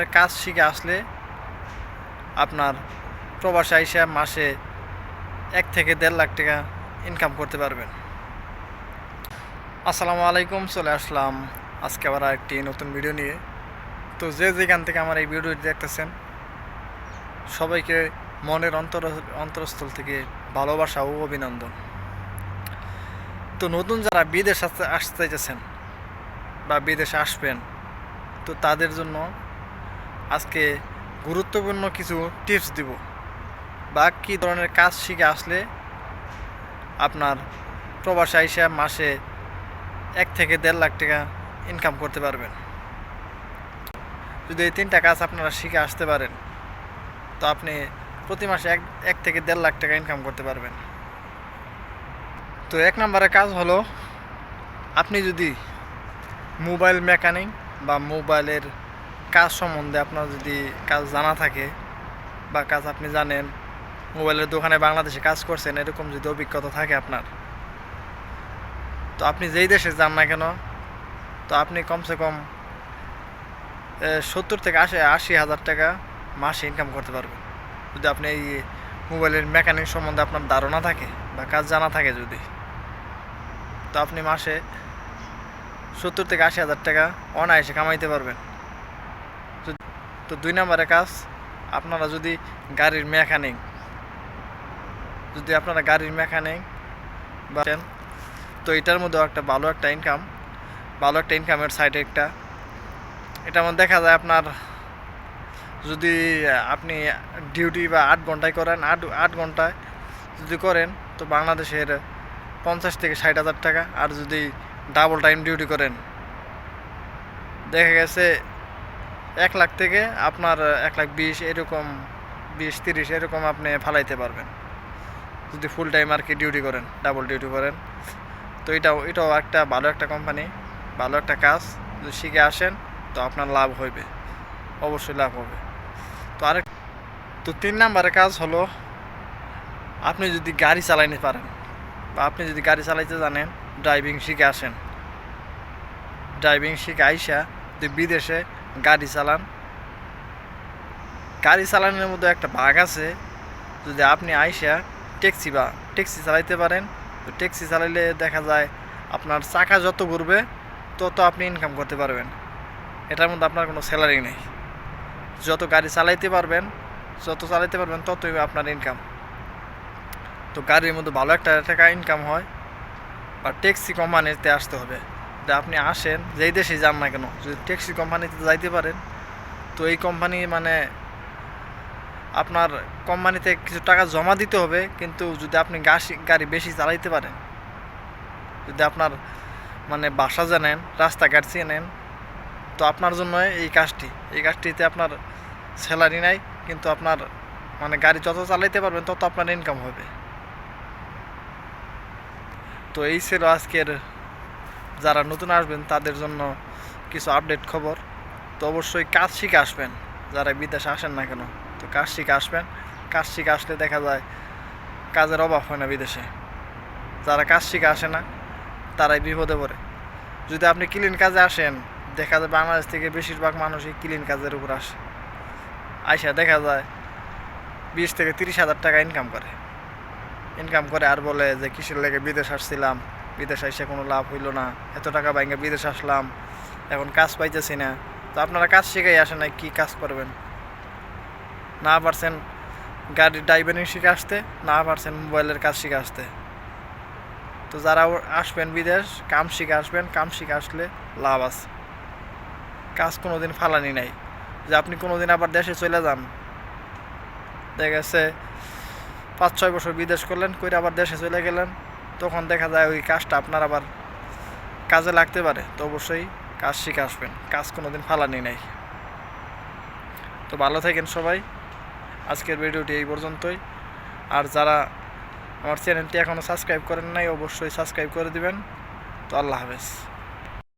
ধরনের কাজ শিখে আসলে আপনার প্রবাসী আইসা মাসে এক থেকে দেড় লাখ টাকা ইনকাম করতে পারবেন। আসসালামু আলাইকুম, চলে আসলাম আজকে আবার একটি নতুন ভিডিও নিয়ে। তো যে যেখান থেকে আমার এই ভিডিওটি দেখতেছেন, সবাইকে মনের অন্তর, অন্তরস্থল থেকে ভালোবাসা ও অভিনন্দন। তো নতুন যারা বিদেশ আসতে আসতে চাইতেছেন বা বিদেশে আসবেন, তো তাদের জন্য আজকে গুরুত্বপূর্ণ কিছু টিপস দিব। বা কী ধরনের কাজ শিখে আসলে আপনার প্রবাসী আইসা মাসে এক থেকে দেড় লাখ টাকা ইনকাম করতে পারবেন। যদি এই তিনটা কাজ আপনারা শিখে আসতে পারেন, তো আপনি প্রতি মাসে এক এক থেকে দেড় লাখ টাকা ইনকাম করতে পারবেন। তো এক নম্বরের কাজ হলো, আপনি যদি মোবাইল মেকানিক বা মোবাইলের কাজ সম্বন্ধে আপনার যদি কাজ জানা থাকে বা কাজ আপনি জানেন, মোবাইলের দোকানে বাংলাদেশে কাজ করছেন, এরকম যদি অভিজ্ঞতা থাকে আপনার, তো আপনি যেই দেশে যান না কেন, তো আপনি কমসে কম সত্তর থেকে আশি আশি হাজার টাকা মাসে ইনকাম করতে পারবেন। যদি আপনি এই মোবাইলের মেকানিক সম্বন্ধে আপনার ধারণা থাকে বা কাজ জানা থাকে যদি, তো আপনি মাসে সত্তর থেকে আশি হাজার টাকা অনায়াসে কামাইতে পারবেন। তো- দুই নম্বরের কাজ, আপনারা যদি গাড়ির মেকানিক, যদি আপনারা গাড়ির মেকানিক বা তো এটার মধ্যেও একটা ভালো একটা ইনকাম ভালো একটা ইনকামের সাইডে একটা। এটার মধ্যে দেখা যায় আপনার, যদি আপনি ডিউটি বা আট ঘন্টায় করেন, আট আট ঘন্টায় যদি করেন, তো বাংলাদেশের পঞ্চাশ থেকে ষাট হাজার টাকা। আর যদি ডাবল টাইম ডিউটি করেন, দেখা গেছে এক লাখ থেকে আপনার এক লাখ বিশ এরকম, বিশ তিরিশ এরকম আপনি ফালাইতে পারবেন। যদি ফুল টাইম আর কি ডিউটি করেন ডাবল ডিউটি করেন। তো এটাও এটাও একটা ভালো একটা কোম্পানি ভালো একটা কাজ। যদি শিখে আসেন, তো আপনার লাভ হইবে। অবশ্যই লাভ হবে। তো আরেক, তো তিন নাম্বারের কাজ হলো, আপনি যদি গাড়ি চালাইতে পারেন বা আপনি যদি গাড়ি চালাইতে জানেন ড্রাইভিং শিখে আসেন। ড্রাইভিং শিখে আইসা যদি বিদেশে গাড়ি চালান। গাড়ি চালানোর মধ্যে একটা ভাগ আছে। যদি আপনি আইসা ট্যাক্সি বা ট্যাক্সি চালাইতে পারেন, তো ট্যাক্সি চালাইলে দেখা যায় আপনার চাকা যত ঘুরবে, তত আপনি ইনকাম করতে পারবেন। এটার মধ্যে আপনার কোনো স্যালারি নেই। যত গাড়ি চালাইতে পারবেন, যত চালাইতে পারবেন, ততই আপনার ইনকাম তো গাড়ির মধ্যে ভালো একটা টাকা ইনকাম হয়, বা ট্যাক্সি কোম্পানিতে আসতে হবে। যদি আপনি আসেন, যেই দেশে যান না কেন, যদি ট্যাক্সি কোম্পানিতে যাইতে পারেন, তো এই কোম্পানি মানে আপনার কোম্পানিতে কিছু টাকা জমা দিতে হবে, কিন্তু যদি আপনি গাড়ি গাড়ি বেশি চালাইতে পারেন, যদি আপনার মানে বাসা জানেন রাস্তাঘাট চেনেন তো আপনার জন্য এই কাজটি, এই কাজটিতে আপনার স্যালারি নাই, কিন্তু আপনার মানে গাড়ি যত চালাইতে পারবেন, তত আপনার ইনকাম হবে। তো এই ছিল আজকের যারা নতুন আসবেন, তাদের জন্য কিছু আপডেট খবর। তো অবশ্যই কাজ শিখে আসবেন, যারা বিদেশে আসেন না কেন। তো কাজ শিখে আসবেন। কাজ শিখে আসলে দেখা যায় কাজের অভাব হয় না বিদেশে। যারা কাজ শিখে আসে না, তারাই বিপদে পড়ে। যদি আপনি ক্লিন কাজে আসেন, দেখা যায় বাংলাদেশ থেকে বেশিরভাগ মানুষই ক্লিন কাজের উপর আসে। আইসা দেখা যায় বিশ থেকে তিরিশ হাজার টাকা ইনকাম করে। ইনকাম করে আর বলে যে, কিসের লেগে বিদেশ আসছিলাম? বিদেশ এসে কোনো লাভ হইল না। এত টাকা বাইঙ্গে বিদেশ আসলাম, এখন কাজ পাইতেছি না। তো আপনারা কাজ শিখাই আসেন না কী কাজ করবেন? না পারছেন গাড়ির ড্রাইভারিং শিখে আসতে, না পারছেন মোবাইলের কাজ শিখে আসতে। তো যারা আসবেন বিদেশ, কাম শিখে আসবেন, কাম শিখে আসলে লাভ আছে। কাজ কোনো দিন ফালানি নাই। যে আপনি কোনো দিন আবার দেশে চলে যান, দেখা গেছে পাঁচ ছয় বছর বিদেশ করলেন করে আবার দেশে চলে গেলেন। তখন দেখা যায় ওই কাজটা আপনার আবার কাজে লাগতে পারে, তো অবশ্যই কাজ শিখে আসবেন। কাজ কোনো দিন ফালানি নাই। তো ভালো থাকেন সবাই। আজকের ভিডিওটি এই পর্যন্তই। আর যারা আমার চ্যানেলটি এখনও সাবস্ক্রাইব করেন নাই, অবশ্যই সাবস্ক্রাইব করে দিবেন। তো আল্লাহ হাফেজ।